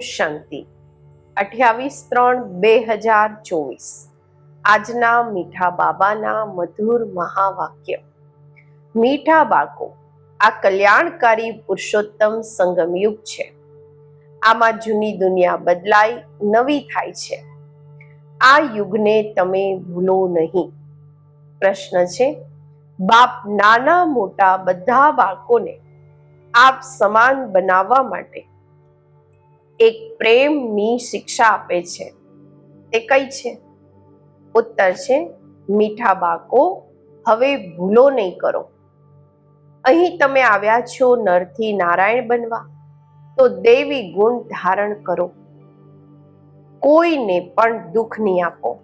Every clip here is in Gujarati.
શાંતિ. અઠ્યાવીસ ત્રણ બે હજાર ચોવીસ. આજના મીઠા બાબાના મધુર મહાવાક્ય. મીઠા બાળકો, આ કલ્યાણકારી પુરુષોત્તમ સંગમયુગ છે. આમાં જૂની દુનિયા બદલાઈ, નવી થાય છે. આ યુગને તમે ભૂલો નહીં. પ્રશ્ન છે, બાપ નાના મોટા બધા બાળકોને આપ સમાન બનાવવા માટે એક પ્રેમની શિક્ષા આપે છે. તે કઈ છે? ઉત્તર છે, મીઠા બાળકો, હવે ભૂલો નહીં કરો. અહીં તમે આવ્યા છો નરથી નારાયણ બનવા. તો દેવી ગુણ ધારણ કરો. કોઈને પણ દુઃખ નહીં આપો.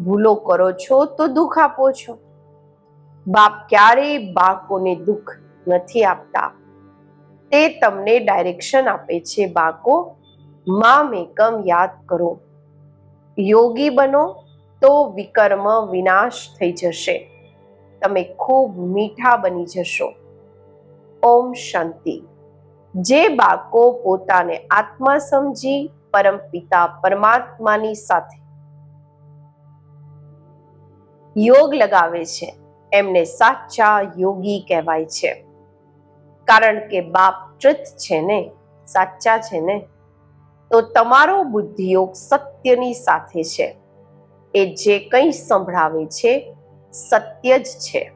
ભૂલો કરો છો તો દુઃખ આપો છો. બાપ ક્યારેય બાળકોને દુઃખ નથી આપતા. તે તમને ડાયરેક્શન આપે છે બાળકો. માં મેકમ યાદ કરો. યોગી બનો તો વિકર્મ વિનાશ થઈ જશે. તમે ખૂબ મીઠા બની જશો. ઓમ શાંતિ. જે બાળકો પોતાને આત્મા સમજી પરમ પિતા પરમાત્માની સાથે યોગ લગાવે છે. એમને સાચા યોગી કહેવાય છે. કારણ કે બાપ ટ્રુથ છે ને, સાચા છે ને, તો તમારો બુદ્ધિયોગ સત્યની સાથે છે. એ જે કંઈ સંભળાવે છે, સત્ય જ છે.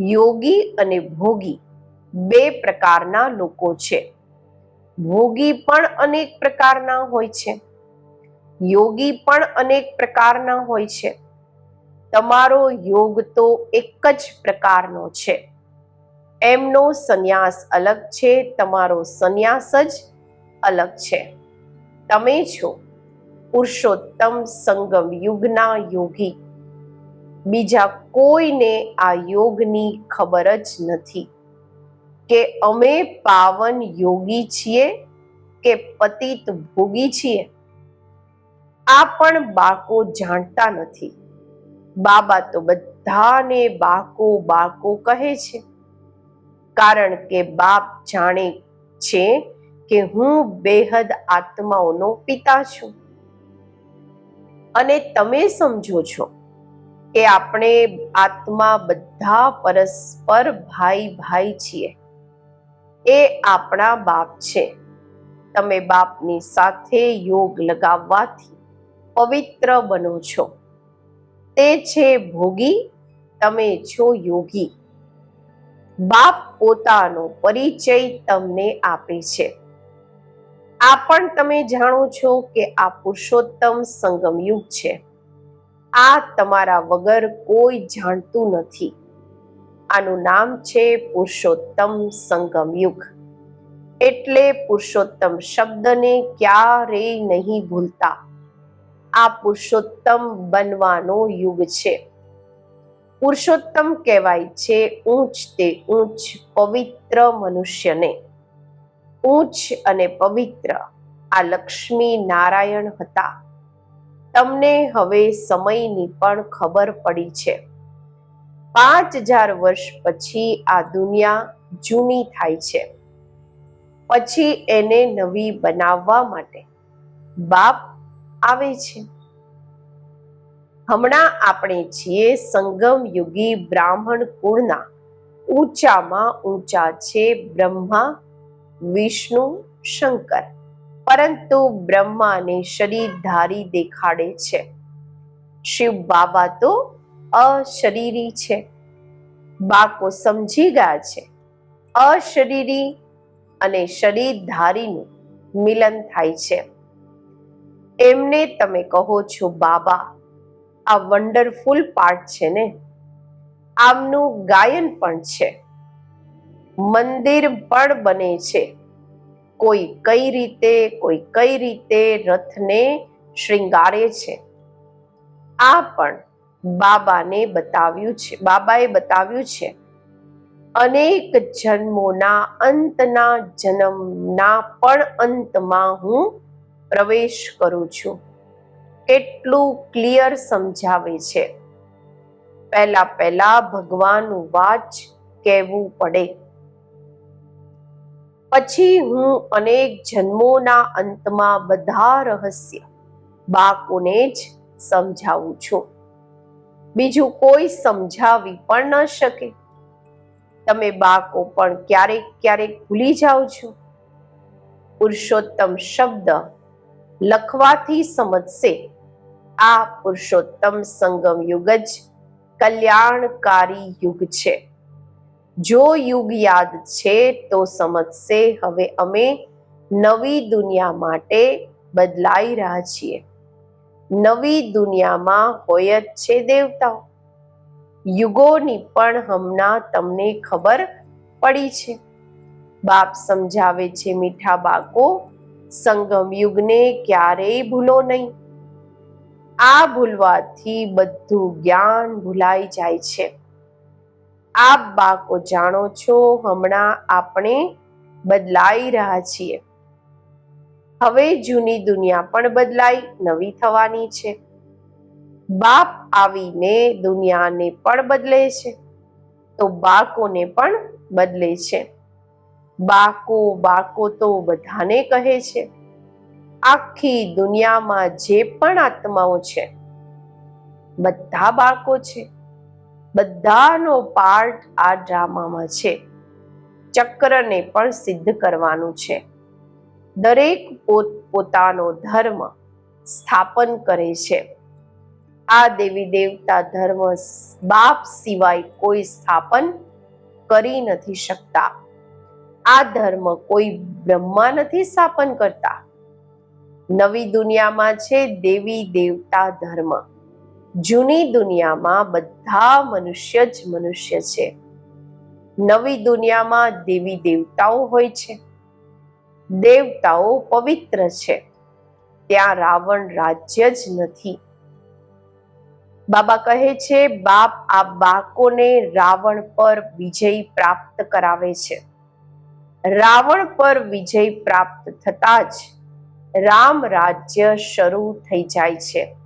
યોગી અને ભોગી બે પ્રકારના લોકો છે. ભોગી પણ અનેક પ્રકારના હોય છે. યોગી પણ અનેક પ્રકારના હોય છે. તમારો યોગ તો એક જ પ્રકારનો છે. એમનો સંન્યાસ અલગ છે, તમારો સંન્યાસ જ અલગ છે. તમે છો પુરુષોત્તમ સંગમ યુગના યોગી. બીજા કોઈને આ યોગની ખબર જ નથી કે અમે પાવન યોગી છીએ કે પતિત ભોગી છીએ? આ પણ બાકો જાણતા નથી. બાબા તો બધાને બાકો બાકો કહે છે. કારણ કે બાપ જાણે છે કે હું બેહદ આત્માઓનો પિતા છું. અને તમે સમજો છો કે આપણે આત્મા બધા પરસ્પર ભાઈ ભાઈ છીએ. એ આપણા બાપ છે. તમે બાપની સાથે યોગ લગાવવાથી પવિત્ર બનો છો. તે છે ભોગી, તમે છો યોગી. બાપ પોતાનો પરિચય તમને આપે છે. આ પણ તમે જાણો છો કે આ પુરુષોત્તમ સંગમ યુગ છે. આ તમારા વગર કોઈ જાણતું નથી. આનું નામ છે પુરુષોત્તમ સંગમ યુગ એટલે પુરુષોત્તમ શબ્દને ક્યારેય નહીં ભૂલતા. આ પુરુષોત્તમ બનવાનો યુગ છે. પુરુષોત્તમ કહેવાય છે ઊંચ તે ઊંચ પવિત્ર મનુષ્યને. ઊંચ અને પવિત્ર, આ લક્ષ્મી નારાયણ હતા. તમને હવે સમયની પણ ખબર પડી છે. પાંચ હજાર વર્ષ પછી આ દુનિયા જૂની થાય છે. પછી એને નવી બનાવવા માટે બાપ આવે છે. હમણાં આપણે છીએ સંગમ યુગી બ્રાહ્મણ કુળના ઊંચામાં ઊંચા છે બ્રહ્મા, વિષ્ણુ, શંકર. પરંતુ બ્રહ્માને શરીરધારી દેખાડે છે. શિવ બાબા તો અશરીરી છે. બાકો સમજી ગયા છે. અશરીરી અને શરીરધારીનું મિલન થાય છે. એમને તમે કહો છો, બાબા આ વન્ડરફુલ પાર્ટ છે ને? આમનું ગાયન પણ છે. મંદિર પણ બને છે. કોઈ કઈ રીતે, કોઈ કઈ રીતે રથને શૃંગારે છે. આ પણ બાબાને બતાવ્યું છે, બાબાએ બતાવ્યું છે. અનેક જન્મોના, અંતના, જન્મના પણ અંતમાં હું પ્રવેશ કરું છું. કેટલું ક્લિયર સમજાવે છે. પહેલા પહેલા ભગવાનનું વાચ કહેવું પડે. પછી હું અનેક જન્મોના અંતમાં બધા રહસ્ય બાકોને જ સમજાવું છું. બીજું કોઈ સમજાવી પણ ન શકે. તમે બાકો પણ ક્યારેક ક્યારેક ભૂલી જાઓ છો. પુરુષોત્તમ શબ્દ લખવાથી સમજશે. આ પુરુષોત્તમ સંગમ યુગ જ કલ્યાણકારી યુગ છે. જો યુગ યાદ છે તો સમજશે હવે અમે નવી દુનિયા માટે બદલાઈ રહ્યા છીએ. નવી દુનિયામાં હોય જ છે દેવતાઓ. યુગોની પણ હમણાં તમને ખબર પડી છે. બાપ સમજાવે છે મીઠા બાકો સંગમ યુગને ક્યારેય ભૂલો નહીં. આ ભૂલવાથી બધું જ્ઞાન ભૂલાઈ જાય છે. આપ બાકો જાણો છો, હમણાં આપણે બદલાઈ રહ્યા છીએ. હવે જૂની દુનિયા પણ બદલાઈ, નવી થવાની છે. બાપ આવીને દુનિયાને પણ બદલે છે, તો બાકોને પણ બદલે છે. બાકો બાકો તો બધાને કહે છે. આખી દુનિયામાં જે પણ આત્માઓ છે, બધા બાળકો છે, બધાનો પાર્ટ આ ડ્રામામાં છે. ચક્રને પણ સિદ્ધ કરવાનું છે. દરેક પોત, પોતાનો ધર્મ સ્થાપન કરે છે. આ દેવી દેવતા ધર્મ બાપ સિવાય કોઈ સ્થાપન કરી નથી શકતા. આ ધર્મ કોઈ બ્રહ્મા નથી સ્થાપન કરતા. નવી દુનિયામાં છે દેવી દેવતા ધર્મ. જૂની દુનિયામાં બધા મનુષ્ય જ મનુષ્ય છે. નવી દુનિયામાં દેવી દેવતાઓ હોય છે. દેવતાઓ પવિત્ર છે. ત્યાં રાવણ રાજ્ય જ નથી. બાબા કહે છે, બાપ આ બાકોને રાવણ પર વિજય પ્રાપ્ત કરાવે છે. રાવણ પર વિજય પ્રાપ્ત થતા જ રામ રાજ્ય શરૂ થઈ જાય છે.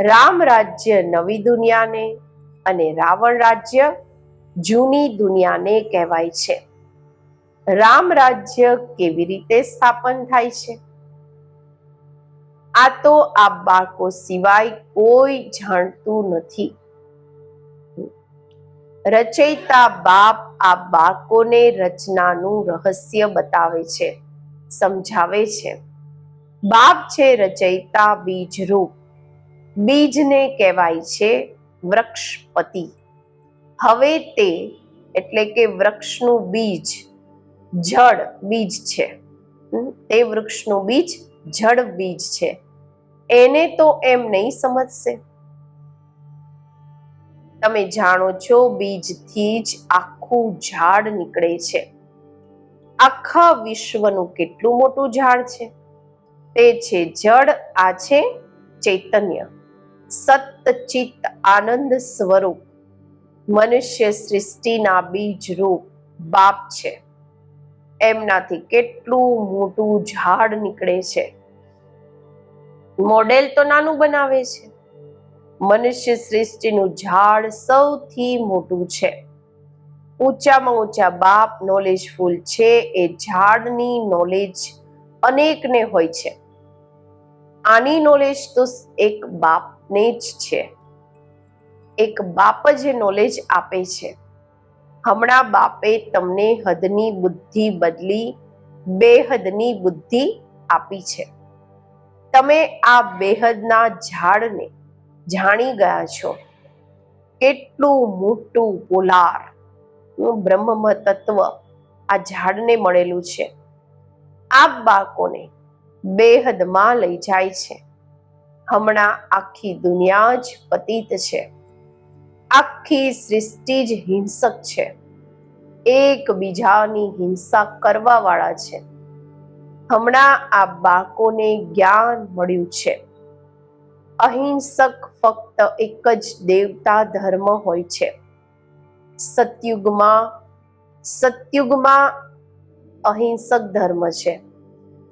રામ રાજ્ય નવી દુનિયાને અને રાવણ રાજ્ય જૂની દુનિયાને કહેવાય છે. રામ રાજ્ય કેવી રીતે સ્થાપન થાય છે? આ તો આ બાળકો સિવાય કોઈ જાણતું નથી. રચયિતા બાપ આ બાળકોને રચનાનું રહસ્ય બતાવે છે, સમજાવે છે. બાપ છે રચયિતા બીજરૂપ. બીજને કહેવાય છે વૃક્ષપતિ. હવે તે એટલે કે વૃક્ષનું બીજ, જળ બીજ છે. તે વૃક્ષનું બીજ, જળ બીજ છે. એને તો એમ નહીં સમજશે. તમે જાણો છો બીજથી જ આખું ઝાડ નીકળે છે. આખા વિશ્વનું કેટલું મોટું ઝાડ છે? તે છે જળ આ છે ચૈતન્ય. સતચિત આનંદ સ્વરૂપ. મનુષ્ય સૃષ્ટિના બીજ રૂપ બાપ છે. એમનાથી કેટલું મોટું ઝાડ નીકળે છે. મોડેલ તો નાનું બનાવે છે. મનુષ્ય સૃષ્ટિનું ઝાડ સૌથી મોટું છે. ઊંચામાં ઊંચા બાપ નોલેજફુલ છે. એ ઝાડની નોલેજ અનેકને હોય છે. આની નોલેજ તો એક બાપને જ છે. એક બાપ જ નોલેજ આપે છે. હમણાં બાપે તમને હદની બુદ્ધિ બદલી, બેહદની બુદ્ધિ આપી છે. તમે આ બેહદના ઝાડને જાણી ગયા છો. કેટલું મોટું પોલાર. બ્રહ્મ તત્વ આ ઝાડને મળેલું છે. આ બાળકોને બેહદમાં લઈ જાય છે. હમણાં આખી દુનિયા જ પતિત છે. આખી સૃષ્ટિ જ હિંસક છે. એકબીજાની હિંસા કરવા વાળા છે. હમણાં આ બાળકોને જ્ઞાન મળ્યું છે. અહિંસક ફક્ત એક જ દેવતા ધર્મ હોય છે. સતયુગમાં સતયુગમાં અહિંસક ધર્મ છે.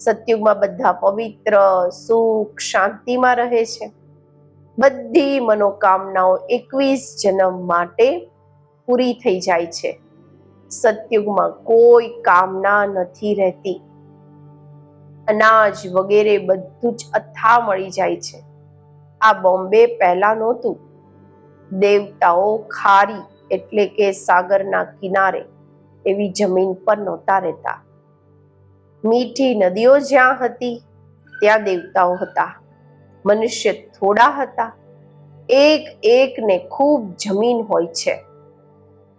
સતયુગમાં બધા પવિત્ર, સુખ, શાંતિમાં રહે છે. બધી મનોકામનાઓ એકવીસ જન્મ માટે પૂરી થઈ જાય છે. સતયુગમાં કોઈ કામના નથી રહેતી. અનાજ વગેરે બધું જ અથા મળી જાય છે. આ બોમ્બે પહેલા નહોતું. દેવતાઓ ખારી એટલે કે સાગરના કિનારે એવી જમીન પર નહોતા રહેતા. મીઠી નદીઓ જ્યાં હતી, ત્યાં દેવતાઓ હતા. મનુષ્ય થોડા હતા. એક એકને ખૂબ જમીન હોય છે.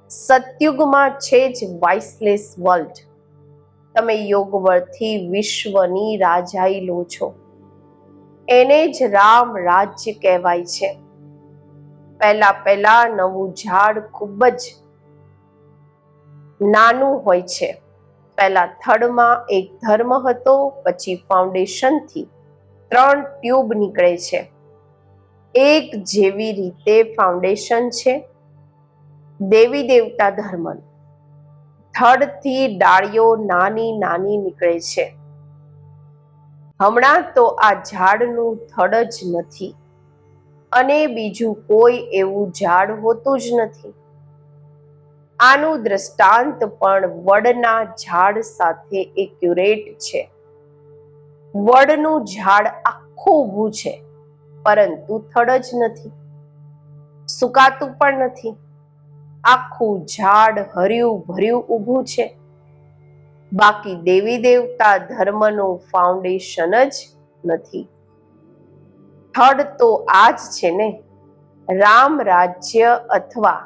સતયુગમાં છે જ વાઇસલેસ વર્લ્ડ. તમે યોગ બળથી વિશ્વની રાજાઈ લો છો. એને જ રામ રાજ્ય કહેવાય છે. પહેલા પહેલા નવું ઝાડ ખૂબ જ નાનું હોય છે. પહેલા થડમાં એક ધર્મ હતો, પછી ફાઉન્ડેશનથી ત્રણ ટ્યુબ નીકળે છે. એક જેવી રીતે ફાઉન્ડેશન છે, દેવી દેવતા ધર્મ થડથી ડાળીઓ નાની નાની નીકળે છે. હમણાં તો આ ઝાડનું થડ જ નથી. અને બીજું કોઈ એવું ઝાડ હોતું જ નથી. આનું દ્રષ્ટાંત પણ વડના ઝાડ સાથે એક્યુરેટ છે. વડનું ઝાડ આખું ઊભું છે, પરંતુ થડ જ નથી, સુકાતું પણ નથી. આખું ઝાડ હર્યું ભર્યું ઊભું છે. બાકી દેવી દેવતા ધર્મનું ફાઉન્ડેશન જ નથી. થડ તો આ જ છે ને, રામ રાજ્ય અથવા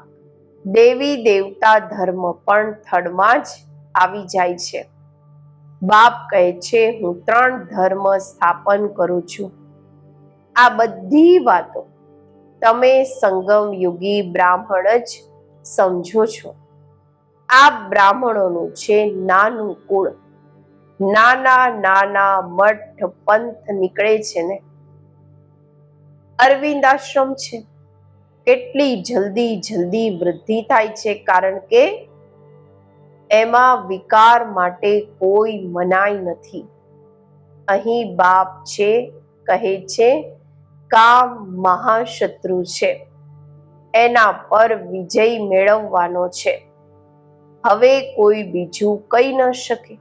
દેવી દેવતા ધર્મ પણ થડમાં જ આવી જાય છે. બાપ કહે છે, હું ત્રણ ધર્મ સ્થાપન કરું છું. આ બધી વાતો તમે સંગમ યુગી બ્રાહ્મણ જ સમજો છો. આ બ્રાહ્મણોનું છે નાનું કુળ. નાના નાના મઠ પંથ નીકળે છે ને. અરવિંદ આશ્રમ છે. કેટલી જલ્દી જલ્દી વૃદ્ધિ થાય છે? કારણ કે એમાં વિકાર માટે કોઈ મનાઈ નથી. અહીં બાપ છે, કહે છે, કામ મહાશત્રુ છે. એના પર વિજય મેળવવાનો છે. હવે કોઈ બીજું કહી ન શકે.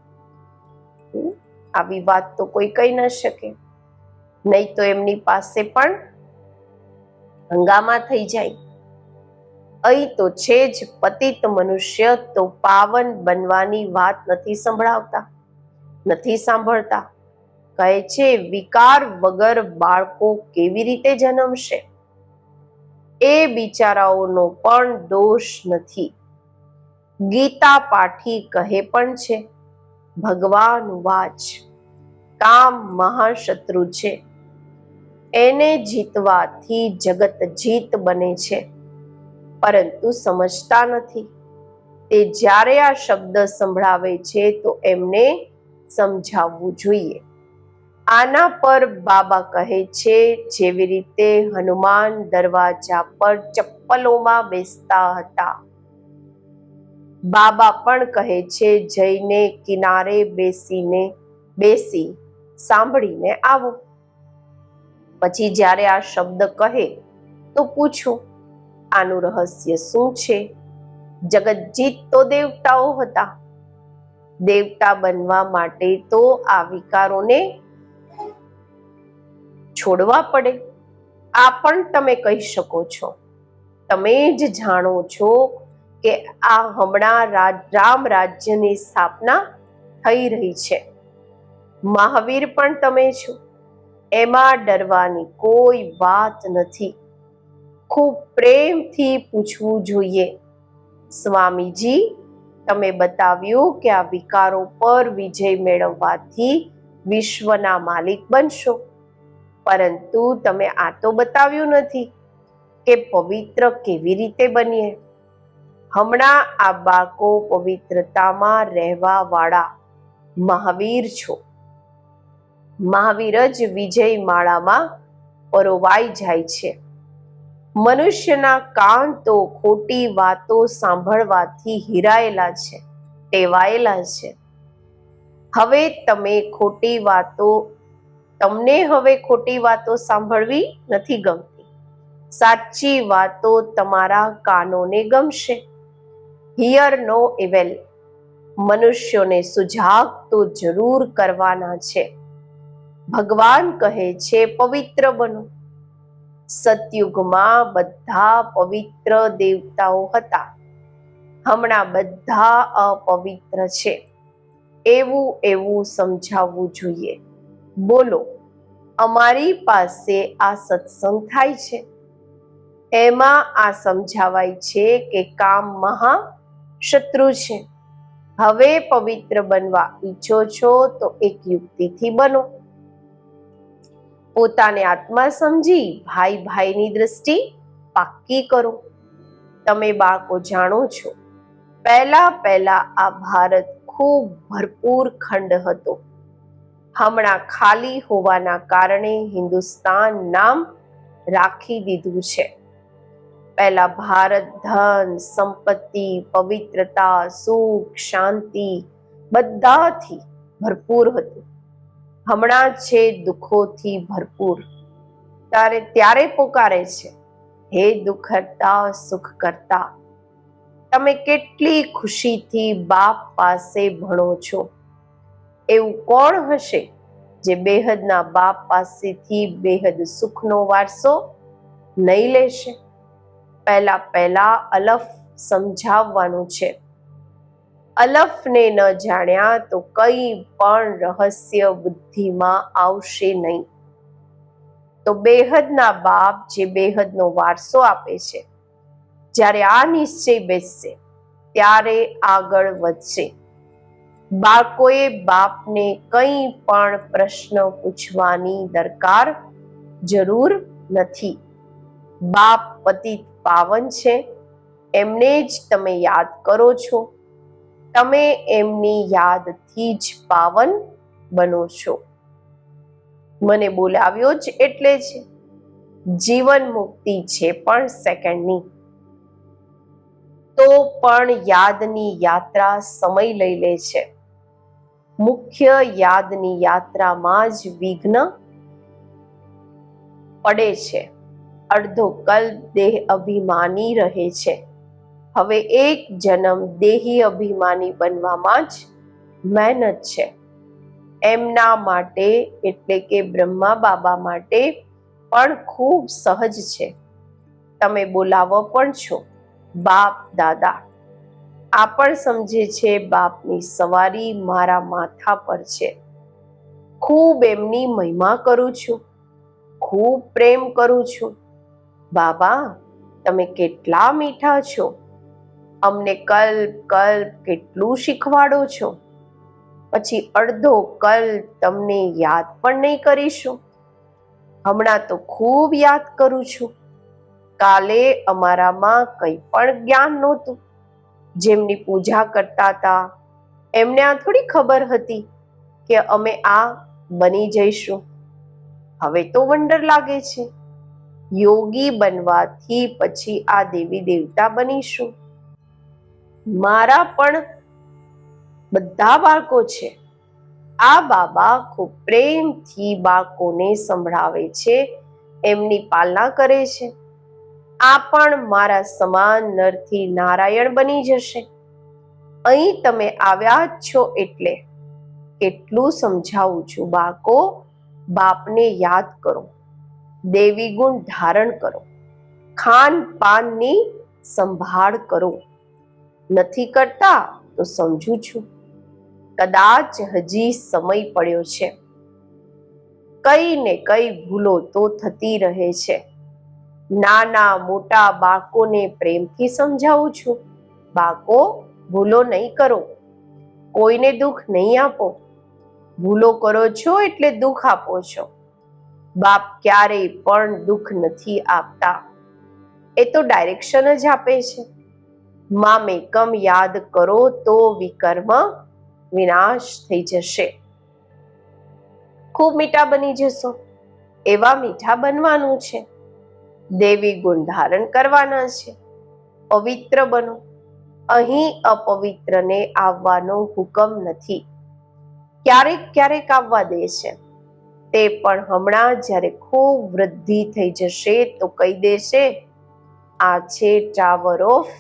આવી વાત તો કોઈ કહી ન શકે. નહીં તો એમની પાસે પણ હંગામા થઈ જાય. અહીં તો છે જ પતિત મનુષ્ય તો પાવન બનવાની વાત નથી સંભળાવતા, નથી સાંભળતા. કહે છે, વિકાર વગર બાળકો કેવી રીતે જન્મશે? એ બિચારાઓનો પણ દોષ નથી. ગીતા પાઠી કહે પણ છે, ભગવાન વાચ, કામ મહાશત્રુ છે. એને જીતવાથી જગત જીત બને છે. પરંતુ સમજતા નથી. તે જ્યારે આ શબ્દ સંભળાવે છે તો એમને સમજાવવું જોઈએ. આના પર બાબા કહે છે, જેવી રીતે હનુમાન દરવાજા પર ચપ્પલોમાં બેસતા હતા. બાબા પણ કહે છે, જઈને કિનારે બેસીને, બેસી સાંભળીને આવો. પછી જ્યારે આ શબ્દ કહે, તો પૂછો, આનું રહસ્ય શું છે? જગતજીત તો દેવતાઓ હતા. દેવતા બનવા માટે તો આ વિકારોને છોડવા પડે. આ પણ તમે કહી શકો છો. તમે જ જાણો છો કે આ હમણાં રામ રાજ્યની સ્થાપના થઈ રહી છે. મહાવીર પણ તમે છો. એમાં ડરવાની કોઈ વાત નથી. ખૂબ પ્રેમથી પૂછવું જોઈએ. સ્વામીજી, તમે બતાવ્યું કે આ વિકારો પર વિજય મેળવવાથી વિશ્વના માલિક બનશો. પરંતુ તમે આ તો બતાવ્યું નથી કે પવિત્ર કેવી રીતે બનીએ. હમણાં આ બાળકો પવિત્રતામાં રહેવા વાળા મહાવીર છો. મહાવીર જ વિજય માળામાં પરોવાઈ જાય છે. મનુષ્યના કાન તો ખોટી વાતો સાંભળવાથી હિરાયેલા છે, ટેવાયેલા છે. હવે તમે ખોટી વાતો, તમને હવે ખોટી વાતો સાંભળવી નથી ગમતી. સાચી વાતો તમારા કાનોને ગમશે. હિયર નો ઇવેલ મનુષ્યોને સુજાગ તો જરૂર કરવાના છે. ભગવાન કહે છે, પવિત્ર બનો. સતયુગમાં બધા પવિત્ર દેવતાઓ હતા. હમણાં બધા અપવિત્ર છે. એવું એવું સમજાવવું જોઈએ. બોલો, અમારી પાસે આ સત્સંગ થાય છે? એમાં આ સમજાવાય છે કે કામ મહા શત્રુ છે. હવે પવિત્ર બનવા ઈચ્છો છો તો એક યુક્તિથી બનો. પોતાને આત્મા સમજી ભાઈ ભાઈની દ્રષ્ટિ પાક્કી કરો. તમે બાળકો જાણો છો, પહેલા પહેલા આ ભારત ખૂબ ભરપૂર ખંડ હતો. હમણાં ખાલી હોવાના કારણે હિન્દુસ્તાન નામ રાખી દીધું છે. પહેલા ભારત ધન, સંપત્તિ, પવિત્રતા, સુખ, શાંતિ બધાથી ભરપૂર હતું. હમણાં છે દુઃખોથી ભરપૂર. તારે ત્યારે પોકારે છે. હે દુઃખ કરતા સુખ કરતા. તમે કેટલી ખુશીથી બાપ પાસે ભણો છો. એવું કોણ હશે જે બેહદના બાપ પાસેથી બેહદ સુખનો વારસો નહીં લેશે? પહેલા પહેલા અલફ સમજાવવાનું છે. અલફને ન જાણ્યા તો કઈ પણ રહસ્ય બુદ્ધિમાં આવશે નહીં. તો બેહદના બાપ જે બેહદનો વારસો આપે છે, જ્યારે આ નિશ્ચય બેસશે, ત્યારે આગળ વધશે. બાળકોએ બાપને કંઈ પણ પ્રશ્ન પૂછવાની દરકાર જરૂર નથી. બાપ પતિત પાવન છે, એમને જ તમે યાદ કરો છો. તમે એમની યાદથી જ પાવન બનો છો. મને બોલાવ્યો જ એટલે જ જીવન મુક્તિ છે પણ સેકન્ડની. તો પણ યાદની યાત્રા સમય લઈ લે છે. મુખ્ય યાદની યાત્રામાં જ વિઘ્ન પડે છે. અડધો કલ્પ દેહ અભિમાની રહે છે. હવે એક જન્મ દેહી અભિમાની બનવામાં જ મહેનત છે. એમના માટે એટલે કે બ્રહ્મા બાબા માટે પણ ખૂબ સહજ છે. તમે બોલાવો પણ છો. બાપ, દાદા. આ પણ સમજે છે બાપની સવારી મારા માથા પર છે. ખૂબ એમની મહિમા કરું છું. ખૂબ પ્રેમ કરું છું. બાબા, તમે કેટલા મીઠા છો. અમને કલ્પ કલ્પ કેટલું શીખવાડો છો? પછી અડધો કલ્પ તમને યાદ પણ નહીં કરીશું. હમણાં તો ખૂબ યાદ કરું છું. કાલે અમારામાં કંઈ પણ જ્ઞાન નહોતું. જેમની પૂજા કરતા હતા, એમને આ થોડી ખબર હતી કે અમે આ બની જઈશું. હવે તો વંડર લાગે છે. યોગી બનવાથી પછી આ દેવી દેવતા બનીશું. મારા પણ બધા બાળકો છે. આ બાબા ખૂબ પ્રેમથી બાળકોને સંભળાવે છે, એમની પાલના કરે છે. આ પણ મારા સમાન નરથી નારાયણ બની જશે. અહીં તમે આવ્યા છો એટલે એટલું સમજાવું છું બાળકો, બાપને યાદ કરો, દેવી ગુણ ધારણ કરો ખાન પાનની સંભાળ કરો. નથી કરતા તો સમજુ છું. કદાચ હજી સમય પડ્યો છે. કઈ ને કઈ ભૂલો તો થતી રહે છે. નાના મોટા બાળકોને પ્રેમથી સમજાવું છું. બાળકો, ભૂલો નહીં કરો. કોઈને દુઃખ નહીં આપો. ભૂલો કરો છો એટલે દુઃખ આપો છો. બાપ ક્યારેય પણ દુઃખ નથી આપતા. એ તો ડાયરેક્શન જ આપે છે. મામેકમ યાદ કરો તો વિકર્મ વિનાશ થઈ જશે. ખૂબ મીઠા બની જશો, એવા મીઠા બનવાનું છે. દેવી ગુણ ધારણ કરવાના છે. પવિત્ર બનો, અહીં અપવિત્રને આવવાનો હુકમ નથી. ક્યારેક ક્યારેક આવવા દે છે, તે પણ હમણાં જ્યારે ખૂબ વૃદ્ધિ થઈ જશે તો કહી દેશે, આ છે tower of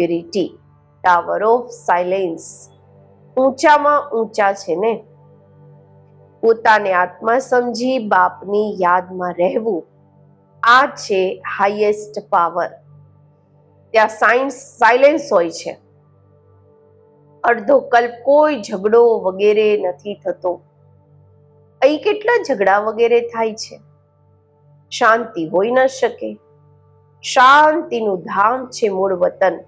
purity tower of silence ઊંચામાં ઊંચા છે ને? પોતાને આત્મા સમજી બાપની યાદમાં રહેવું. આ છે હાઈએસ્ટ પાવર ત્યાં સાયન્સ સાયલેન્સ હોય છે. અડધો કલ્પ કોઈ ઝઘડો વગેરે નથી થતો. અહીં કેટલા ઝઘડા વગેરે થાય છે? શાંતિ હોઈ ન શકે. શાંતિનું ધામ છે મૂળ વતન.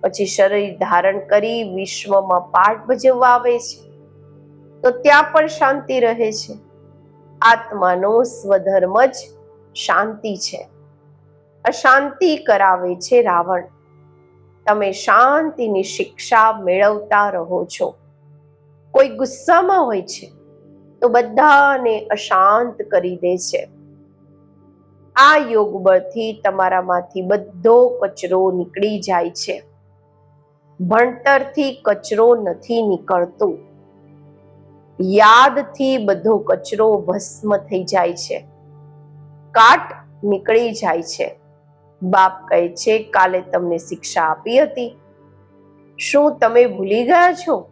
પછી શરીર ધારણ કરી વિશ્વમાં પાઠ ભજવવા આવે છે. તો ત્યાં પણ શાંતિ રહે છે. આત્માનો સ્વધર્મ જ શાંતિ છે. અશાંતિ કરાવે છે રાવણ. તમે શાંતિની શિક્ષા મેળવતા રહો છો. કોઈ ગુસ્સામાં હોય છે, તો બધાને અશાંત કરી દે છે. આ યોગ બળથી તમારામાંથી બધો કચરો નીકળી જાય છે. ભણતરથી કચરો નથી નીકળતો. યાદથી બધો કચરો ભસ્મ થઈ જાય છે. કાટ નીકળી જાય છે. બાપ કહે છે, કાલે તમને શિક્ષા આપી હતી. શું તમે ભૂલી ગયા છો?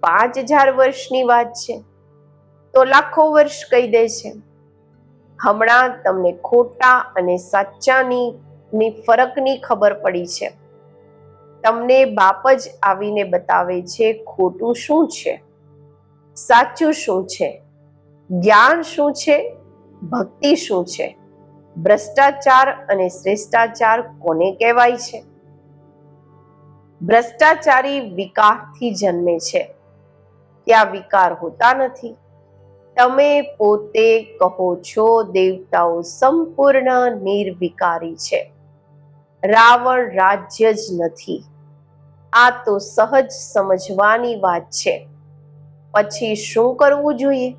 પાંચ હજાર વર્ષની વાત છે. તો લાખો વર્ષ કહી દે છે. હમણાં તમને ખોટા અને સાચાની ફરકની ખબર પડી છે. તમને બાપ જ આવીને બતાવે છે ખોટું શું છે? સાચું શું છે? જ્ઞાન શું છે? ભક્તિ શું છે? ભ્રષ્ટાચાર અને શ્રેષ્ઠાચાર કોને કહેવાય છે? ભ્રષ્ટાચારી વિકારથી જન્મે છે. ત્યાં વિકાર હોતા નથી. તમે પોતે કહો છો દેવતાઓ સંપૂર્ણ નિર્વિકારી છે. રાવણ રાજ્ય જ નથી. આ તો સહજ સમજવાની વાત છે. પછી શું કરવું જોઈએ?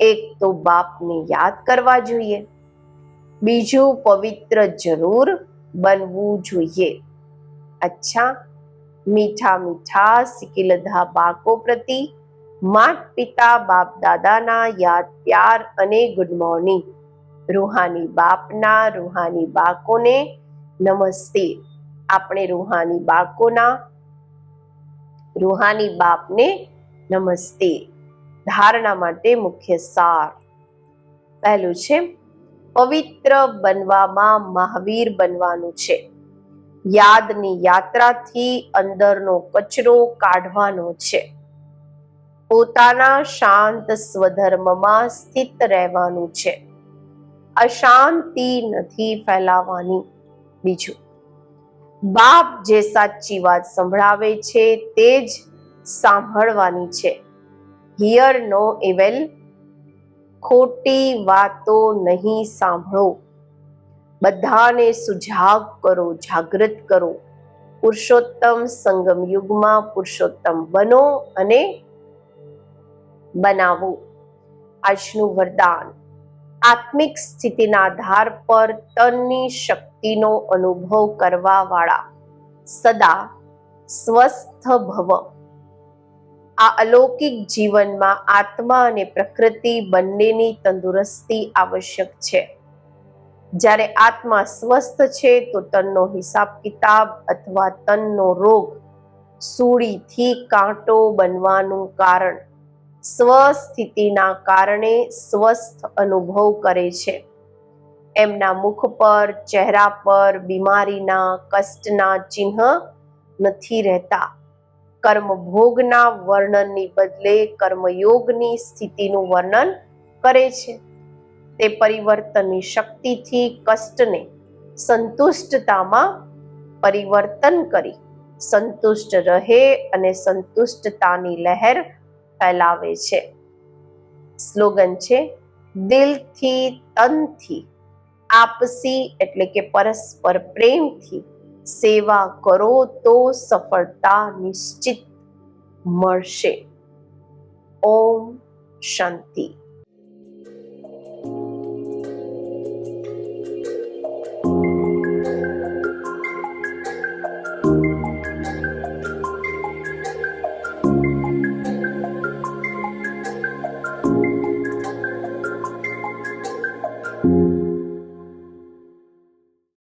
એક તો બાપને યાદ કરવા જોઈએ. બીજું પવિત્ર જરૂર બનવું જોઈએ. અચ્છા, મીઠા મીઠા સિકિલધા બાળકો પ્રતિ માત પિતા, બાપ દાદાના યાદ, પ્યાર અને ગુડ મોર્નિંગ રૂહાની બાપના, રૂહાની બાળકોને નમસ્તે. આપણે રૂહાની બાળકોના, રૂહાની બાપને નમસ્તે. ધારણા માટે મુખ્ય સાર. પહેલું છે, પવિત્ર બનવામાં મહાવીર બનવાનું છે. યાદની યાત્રાથી અંદરનો કચરો કાઢવાનો છે. પોતાના શાંત સ્વધર્મમાં સ્થિત રહેવાનું છે. અશાંતિ નથી ફેલાવાની. બીજું બાપ જે સાચી વાત સંભળાવે છે તે જ સાંભળવાની છે. હિયર નો એવેલ ખોટી વાતો નહીં સાંભળો. બધાને સુજાગ કરો, જાગૃત કરો. પુરુષોત્તમ સંગમ યુગમાં પુરુષોત્તમ બનો અને બનાવો. આજનું વરદાન. આત્મિક સ્થિતિના આધાર પર તનની શક્તિનો અનુભવ કરવા વાળા સદા સ્વસ્થ ભવ. આ અલૌકિક જીવનમાં આત્મા અને પ્રકૃતિ બંનેની તંદુરસ્તી આવશ્યક છે. જ્યારે આત્મા સ્વસ્થ છે તો તનનો હિસાબ કિતાબ અથવા તનનો રોગ સૂળીથી કાંટો બનવાનું કારણ સ્વસ્થિતિના કારણે સ્વસ્થ અનુભવ કરે છે. એમના મુખ પર, ચહેરા પર બીમારીના, કષ્ટના ચિહ્ન નથી રહેતા. કર્મભોગના વર્ણનની બદલે કર્મયોગની સ્થિતિનું વર્ણન કરે છે. તે પરિવર્તનની શક્તિથી કષ્ટને સંતુષ્ટતામાં પરિવર્તન કરી. સંતુષ્ટ રહે અને સંતુષ્ટતાની લહેર ફેલાવે છે. સ્લોગન છે, દિલથી તનથી આપસી એટલે કે પરસ્પર પ્રેમથી સેવા કરો તો સફળતા નિશ્ચિત મળશે. ઓમ શાંતિ.